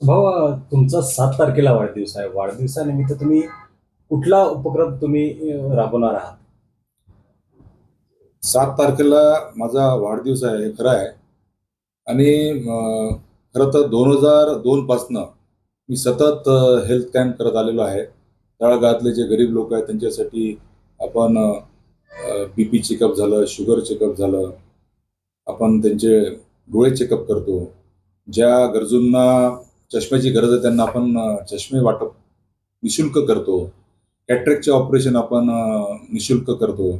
भाऊ तुमचा सात तारखेला वाढदिवस आहे. वाढदिवसानिमित्त तुम्ही कुठला उपक्रम तुम्ही राबवणार आहात? सात तारखेला माझा वाढदिवस आहे हे खरं आहे. आणि खरं तर दोन हजार दोनपासनं मी सतत हेल्थ कॅम्प करत आलेलो आहे. तळागाळातले जे गरीब लोक आहेत त्यांच्यासाठी आपण बी पी चेकअप झालं शुगर चेकअप झालं. आपण त्यांचे डोळे चेकअप करतो. ज्या गरजूंना चष्म्याची गरज आहे त्यांना आपण चष्मे वाटप निशुल्क करतो. कॅट्रॅकचे ऑपरेशन आपण निशुल्क करतो.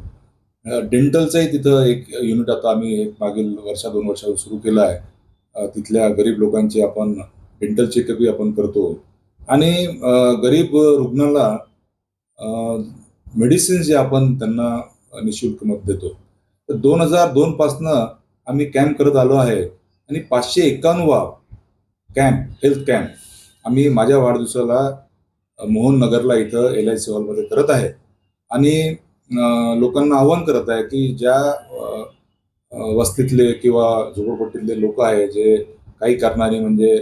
डेंटलचंही तिथं एक युनिट आता आम्ही एक मागील वर्षा दोन वर्षावर सुरू केलं आहे. तिथल्या गरीब लोकांचे आपण डेंटल चेकअपही आपण करतो. आणि गरीब रुग्णाला मेडिसिन्स जे आपण त्यांना निशुल्क मत देतो. तर दोन हजार दोनपासनं आम्ही कॅम्प करत आलो आहे. आणि पाचशे एक्कावन्नवा कॅम्प हेल्थ कॅम्प आम्ही माझ्या वाढदिवसाला मोहन नगरला इथं एल आय सी हॉलमध्ये करत आहे. आणि लोकांना आव्हान करत आहे की ज्या वस्तीतले किंवा झोपडपट्टीतले लोक आहे जे काही कारणाने म्हणजे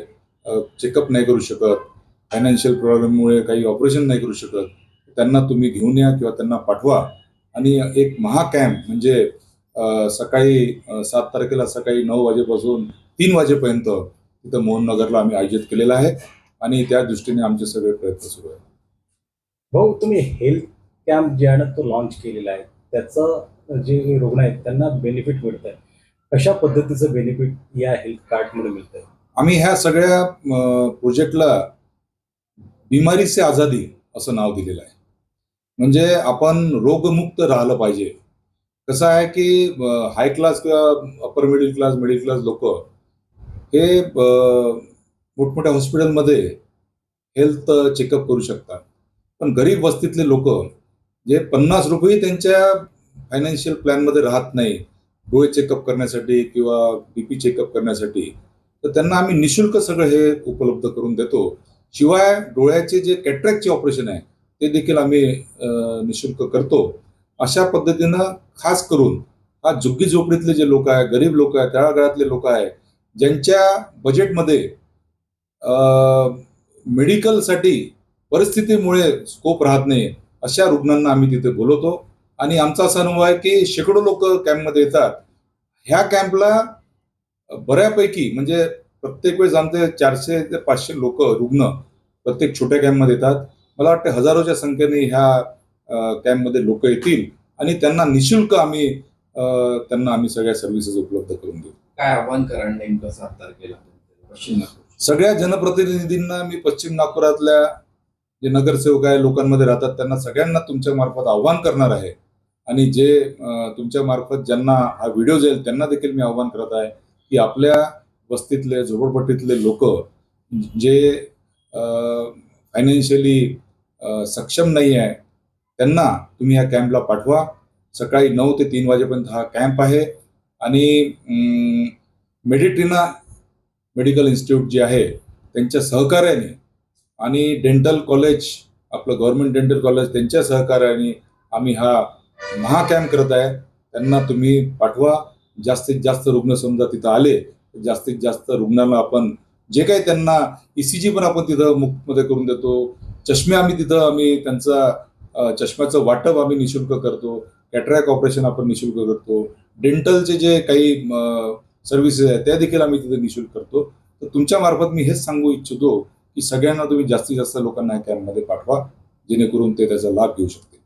चेकअप नाही करू शकत फायनान्शियल प्रॉब्लेममुळे काही ऑपरेशन नाही करू शकत त्यांना तुम्ही घेऊन या किंवा त्यांना पाठवा. आणि एक महाकॅम्प म्हणजे सकाळी सात तारखेला सकाळी नऊ वाजेपासून तीन वाजेपर्यंत तिथं मोहननगरला आम्ही आयोजित केलेला आहे आणि त्या दृष्टीने आमचे सगळे प्रयत्न सुरू आहेत. भाऊ तुम्ही हेल्थ कॅम्प जे आहे ना तो लॉन्च केलेला आहे. त्याचं जे रुग्ण आहेत त्यांना बेनिफिट मिळत आहे कशा पद्धतीचं बेनिफिट या हेल्थ कार्डमुळे मिळत आहे आम्ही ह्या सगळ्या प्रोजेक्टला बिमारी से आझादी असं नाव दिलेलं आहे. म्हणजे आपण रोगमुक्त राहिलं पाहिजे. कसं आहे की हाय क्लास किंवा upper middle class middle class लोक हे मोठमोठ्या हॉस्पिटलमध्ये हेल्थ चेकअप करू शकतात. पण गरीब वस्तीतले लोक जे पन्नास रुपये त्यांच्या फायनान्शियल प्लॅनमध्ये राहत नाही डोळे चेकअप करण्यासाठी किंवा बी पी चेकअप करण्यासाठी तर त्यांना आम्ही निशुल्क सगळं हे उपलब्ध करून देतो. शिवाय डोळ्याचे जे कॅट्रॅकचे ऑपरेशन आहे ते देखील आम्ही निशुल्क करतो. अशा पद्धतीनं खास करून हा झुग्गी झोपडीतले जे लोक आहे गरीब लोक आहे तळागाळातले लोक आहे ज्यांच्या बजेटमध्ये मेडिकलसाठी परिस्थितीमुळे स्कोप राहत नाही अशा रुग्णांना आम्ही तिथे बोलवतो. आणि आमचा असा अनुभव आहे की शेकडो लोक कॅम्पमध्ये येतात. ह्या कॅम्पला बऱ्यापैकी म्हणजे प्रत्येक वेळेस आमचे चारशे ते पाचशे लोक रुग्ण प्रत्येक छोट्या कॅम्पमध्ये येतात. मला वाटतं हजारोच्या संख्येने ह्या कॅम्पमध्ये लोक येतील आणि त्यांना निशुल्क आम्ही त्यांना आम्ही सगळ्या सर्व्हिसेस उपलब्ध करून देऊ. काय आव्हान करा नेमकं सात तारखेला? पश्चिम नागपूर. सगळ्या जनप्रतिनिधींना मी पश्चिम नागपुरातल्या जे नगरसेवक आहे लोकांमध्ये राहतात त्यांना सगळ्यांना तुमच्या मार्फत आव्हान करणार आहे. आणि जे तुमच्या मार्फत ज्यांना हा व्हिडिओ जाईल त्यांना देखील मी आव्हान करत आहे की आपल्या वस्तीतले झोपडपट्टीतले लोक जे फायनान्शियली सक्षम नाही आहे त्यांना तुम्ही ह्या कॅम्पला पाठवा. सकाळी नऊ ते तीन वाजेपर्यंत हा कॅम्प आहे. आणि मेडिट्रिना मेडिकल इन्स्टिट्यूट जे आहे त्यांच्या सहकार्याने आणि डेंटल कॉलेज आपलं गव्हर्नमेंट डेंटल कॉलेज त्यांच्या सहकार्याने आम्ही हा महाकॅम्प करत आहे. त्यांना तुम्ही पाठवा. जास्तीत जास्त रुग्ण समजा तिथं आले तर जास्तीत जास्त रुग्णांना आपण जे काही त्यांना ई सी जी पण आपण तिथं मुफ्तमध्ये करून देतो. चष्मे आम्ही तिथं आम्ही त्यांचा चष्म्याचं वाटप आम्ही निशुल्क करतो कॅटरॅक ऑपरेशन आपण निशुल्क करतो डेंटलचे जे काही सर्व्हिसेस आहेत त्या देखील आम्ही तिथे निशुल्क करतो. तर तुमच्या मार्फत मी हेच सांगू इच्छितो की सगळ्यांना तुम्ही जास्तीत जास्त लोकांना या कॅम्पमध्ये पाठवा जेणेकरून ते त्याचा लाभ घेऊ शकते